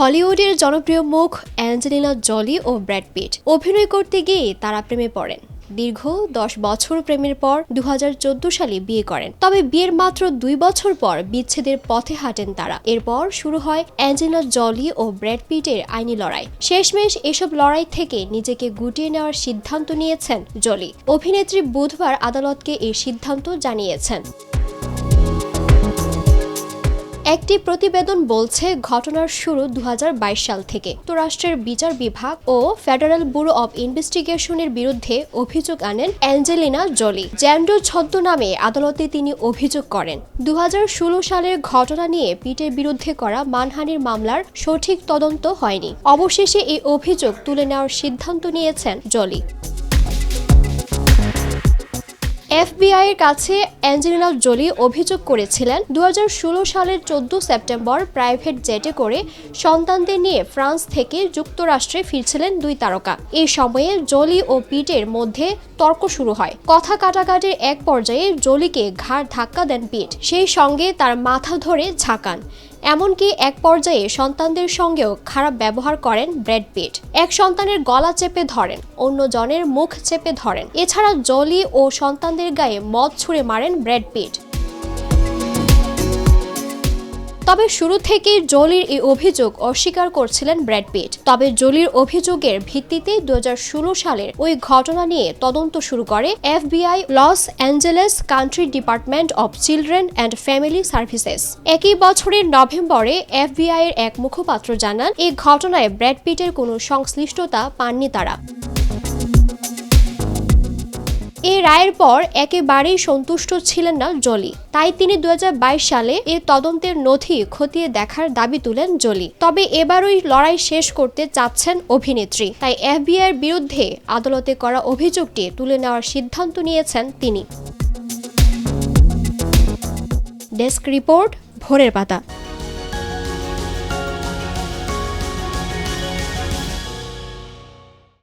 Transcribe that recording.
হলিউডের জনপ্রিয় মুখ অ্যাঞ্জেলিনা জলি ও ব্র্যাড পিট। অভিনয় করতে গিয়ে তারা প্রেমে পড়েন। দীর্ঘ দশ বছর প্রেমের পর দু হাজার চোদ্দ সালে বিয়ে করেন। তবে বিয়ের মাত্র দুই বছর পর বিচ্ছেদের পথে হাঁটেন তারা। এরপর শুরু হয় অ্যাঞ্জেলিনা জলি ও ব্র্যাড পিটের আইনি লড়াই। শেষমেশ এসব লড়াই থেকে নিজেকে গুটিয়ে নেওয়ার সিদ্ধান্ত নিয়েছেন জলি। অভিনেত্রী বুধবার আদালতকে এই সিদ্ধান্ত জানিয়েছেন। একটি প্রতিবেদন বলছে, ঘটনার শুরু দু হাজার বাইশ সাল থেকে। যুক্তরাষ্ট্রের বিচার বিভাগ ও ফেডারেল ব্যুরো অব ইনভেস্টিগেশনের বিরুদ্ধে অভিযোগ আনেন অ্যাঞ্জেলিনা জলি। জ্যান্ডো ছদ্মনামে আদালতে তিনি অভিযোগ করেন। দু হাজার ষোলো সালের ঘটনা নিয়ে পিটের বিরুদ্ধে করা মানহানির মামলার সঠিক তদন্ত হয়নি। অবশেষে এই অভিযোগ তুলে নেওয়ার সিদ্ধান্ত নিয়েছেন জলি। এফবিআই এর কাছে অ্যাঞ্জেলিনা জোলি অভিযোগ করেছিলেন দু হাজার ষোলো সালের চোদ্দ সেপ্টেম্বর প্রাইভেট জেটে করে সন্তানদের নিয়ে ফ্রান্স থেকে যুক্তরাষ্ট্রে ফিরছিলেন দুই তারকা। এই সময়ে জোলি ও পিটের মধ্যে তর্ক শুরু হয়। কথা কাটাকাটির এক পর্যায়ে জোলিকে ঘাড় ধাক্কা দেন পিট। সেই সঙ্গে তার মাথা ধরে ঝাঁকান। এমনকি এক পর্যায়ে সন্তানদের সঙ্গেও খারাপ ব্যবহার করেন ব্র্যাড পিট। এক সন্তানের গলা চেপে ধরেন, অন্য জনের মুখ চেপে ধরেন। এছাড়া জলি ও সন্তানদের গায়ে মদ ছুঁড়ে মারেন ব্র্যাড পিট। তবে শুরু থেকেই জোলির এই অভিযোগ অস্বীকার করছিলেন ব্র্যাড পিট। তবে জোলির অভিযোগের ভিত্তিতে দু হাজার ষোলো সালের ওই ঘটনা নিয়ে তদন্ত শুরু করে FBI, Los Angeles county department of children and family services. একই বছরের নভেম্বরে এফবিআই এর এক মুখপাত্র জানান, এই ঘটনায় ব্র্যাড পিটের কোনো সংশ্লিষ্টতা পাননি তারা। এই রায়ের পর একেবারেই সন্তুষ্ট ছিলেন না জলি। তাই তিনি দু হাজার বাইশ সালে এই তদন্তের নথি খতিয়ে দেখার দাবি তুলেন জলি। তবে এবারই লড়াই শেষ করতে চাচ্ছেন অভিনেত্রী। তাই এফবিআই বিরুদ্ধে আদালতে করা অভিযোগটি তুলে নেওয়ার সিদ্ধান্ত নিয়েছেন তিনি। ডেস্ক রিপোর্ট, ভোরের পাতা।